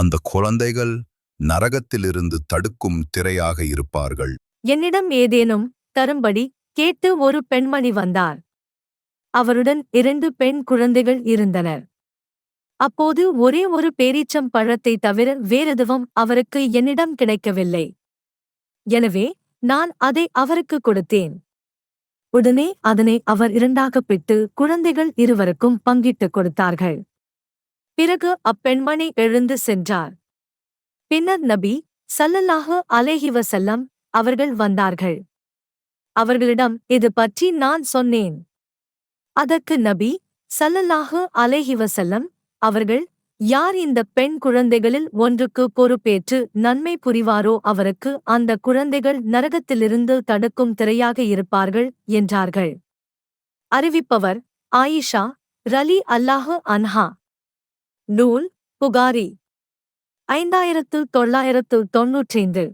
அந்த குழந்தைகள் நரகத்திலிருந்து தடுக்கும் திரையாக இருப்பார்கள். என்னிடம் ஏதேனும் தரும்படி கேட்டு ஒரு பெண்மணி வந்தார். அவருடன் இரண்டு பெண் குழந்தைகள் இருந்தனர். அப்போது ஒரே ஒரு பேரீச்சம் பழத்தை தவிர வேறெதுவும் அவருக்கு என்னிடம் கிடைக்கவில்லை. எனவே நான் அதை அவருக்கு கொடுத்தேன். உடனே அதனை அவர் இரண்டாகப் பிட்டு குழந்தைகள் இருவருக்கும் பங்கிட்டுக் கொடுத்தார்கள். பிறகு அப்பெண்மணி எழுந்து சென்றார். பின்னர் நபி சல்லல்லாஹு அலைஹி செல்லம் அவர்கள் வந்தார்கள். அவர்களிடம் இது பற்றி நான் சொன்னேன். அதற்கு நபி சல்லல்லாஹு அலைஹி செல்லம் அவர்கள் யார் இந்த பெண் குழந்தைகளில் ஒன்றுக்கு பொறுப்பேற்று நன்மை புரிவாரோ அவருக்கு அந்த குழந்தைகள் நரகத்திலிருந்து தடுக்கும் திரையாக இருப்பார்கள்? என்றார்கள். அறிவிப்பவர் ஆயிஷா ரலி அல்லாஹு அன்ஹா. நூல் புகாரி. ஐந்தாயிரத்து தொள்ளாயிரத்து தொன்னூற்றைந்து